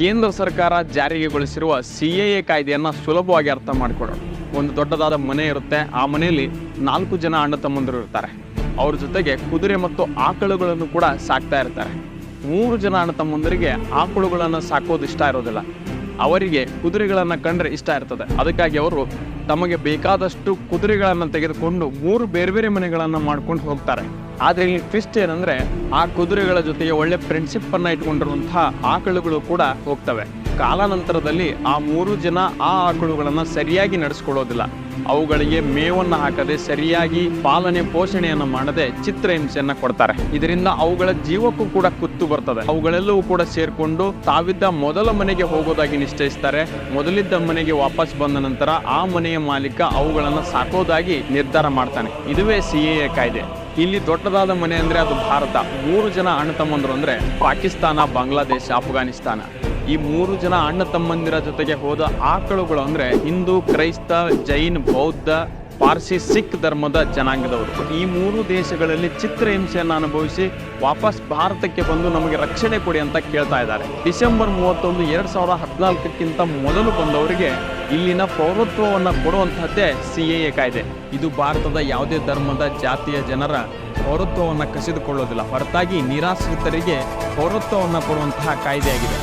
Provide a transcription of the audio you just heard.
ಕೇಂದ್ರ ಸರ್ಕಾರ ಜಾರಿಗೆಗೊಳಿಸಿರುವ C A A ಕಾಯ್ದೆಯನ್ನು ಸುಲಭವಾಗಿ ಅರ್ಥ ಮಾಡಿಕೊಡೋಣ ಒಂದು ದೊಡ್ಡದಾದ ಮನೆ ಇರುತ್ತೆ. ಆ ಮನೆಯಲ್ಲಿ ನಾಲ್ಕು ಜನ ಅಣ್ಣ ತಮ್ಮಂದಿರು ಇರ್ತಾರೆ. ಅವ್ರ ಜೊತೆಗೆ ಕುದುರೆ ಮತ್ತು ಆಕಳುಗಳನ್ನು ಕೂಡ ಸಾಕ್ತಾ ಇರ್ತಾರೆ. ಮೂರು ಜನ ಅಣ್ಣ ತಮ್ಮಂದರಿಗೆ ಆಕಳುಗಳನ್ನು ಸಾಕೋದು ಇಷ್ಟ ಇರೋದಿಲ್ಲ. ಅವರಿಗೆ ಕುದುರೆಗಳನ್ನು ಕಂಡ್ರೆ ಇಷ್ಟ ಇರ್ತದೆ. ಅದಕ್ಕಾಗಿ ಅವರು ತಮಗೆ ಬೇಕಾದಷ್ಟು ಕುದುರೆಗಳನ್ನು ತೆಗೆದುಕೊಂಡು ಮೂರು ಬೇರೆ ಬೇರೆ ಮನೆಗಳನ್ನು ಮಾಡ್ಕೊಂಡು ಹೋಗ್ತಾರೆ. ಆದ್ರೆ ಇಲ್ಲಿ ಟ್ವಿಸ್ಟ್ ಏನಂದ್ರೆ ಆ ಕುದುರೆಗಳ ಜೊತೆಗೆ ಒಳ್ಳೆ ಫ್ರೆಂಡ್ಶಿಪ್ ಅನ್ನ ಇಟ್ಕೊಂಡಿರುವಂತಹ ಆಕಳುಗಳು ಕೂಡ ಹೋಗ್ತವೆ. ಕಾಲಾನಂತರದಲ್ಲಿ ಆ ಮೂರು ಜನ ಆ ಆಕಳುಗಳನ್ನು ಸರಿಯಾಗಿ ನಡೆಸ್ಕೊಳ್ಳೋದಿಲ್ಲ. ಅವುಗಳಿಗೆ ಮೇವನ್ನ ಹಾಕದೆ ಸರಿಯಾಗಿ ಪಾಲನೆ, ಪೋಷಣೆಯನ್ನು ಮಾಡದೆ ಚಿತ್ರಹಿಂಸೆಯನ್ನು ಕೊಡ್ತಾರೆ. ಇದರಿಂದ ಅವುಗಳ ಜೀವಕ್ಕೂ ಕೂಡ ಕುತ್ತು ಬರ್ತದೆ. ಅವುಗಳೆಲ್ಲವೂ ಕೂಡ ಸೇರಿಕೊಂಡು ತಾವಿದ್ದ ಮೊದಲ ಮನೆಗೆ ಹೋಗೋದಾಗಿ ನಿಶ್ಚಯಿಸ್ತಾರೆ. ಮೊದಲಿದ್ದ ಮನೆಗೆ ವಾಪಸ್ ಬಂದ ನಂತರ ಆ ಮನೆಯ ಮಾಲೀಕ ಅವುಗಳನ್ನು ಸಾಕೋದಾಗಿ ನಿರ್ಧಾರ ಮಾಡ್ತಾನೆ. ಇದುವೇ ಸಿ ಎ ಕಾಯ್ದೆ. ಇಲ್ಲಿ ದೊಡ್ಡದಾದ ಮನೆ ಅಂದ್ರೆ ಅದು ಭಾರತ. ಮೂರು ಜನ ಅಣ್ಣ ತಮ್ಮಂದ್ರು ಅಂದ್ರೆ ಪಾಕಿಸ್ತಾನ, ಬಾಂಗ್ಲಾದೇಶ ಅಫ್ಘಾನಿಸ್ತಾನ ಈ ಮೂರು ಜನ ಅಣ್ಣ ತಮ್ಮಂದಿರ ಜೊತೆಗೆ ಹೋದ ಆಕಳುಗಳು ಅಂದ್ರೆ ಹಿಂದೂ, ಕ್ರೈಸ್ತ, ಜೈನ್, ಬೌದ್ಧ, ಪಾರ್ಸಿ, ಸಿಖ್ ಧರ್ಮದ ಜನಾಂಗದವರು. ಈ ಮೂರು ದೇಶಗಳಲ್ಲಿ ಚಿತ್ರಹಿಂಸೆಯನ್ನು ಅನುಭವಿಸಿ ವಾಪಸ್ ಭಾರತಕ್ಕೆ ಬಂದು ನಮಗೆ ರಕ್ಷಣೆ ಕೊಡಿ ಅಂತ ಕೇಳ್ತಾ ಇದ್ದಾರೆ. ಡಿಸೆಂಬರ್ ಮೂವತ್ತೊಂದು, ಎರಡ್ ಸಾವಿರದ ಹದಿನಾಲ್ಕಕ್ಕಿಂತ ಮೊದಲು ಬಂದವರಿಗೆ ಇಲ್ಲಿನ ಪೌರತ್ವವನ್ನು ಕೊಡುವಂಥದ್ದೇ ಸಿ ಎ ಕಾಯ್ದೆ. ಇದು ಭಾರತದ ಯಾವುದೇ ಧರ್ಮದ ಜಾತಿಯ ಜನರ ಪೌರತ್ವವನ್ನು ಕಸಿದುಕೊಳ್ಳೋದಿಲ್ಲ. ಹೊರತಾಗಿ ನಿರಾಶ್ರಿತರಿಗೆ ಪೌರತ್ವವನ್ನು ಕೊಡುವಂತಹ ಕಾಯ್ದೆಯಾಗಿದೆ.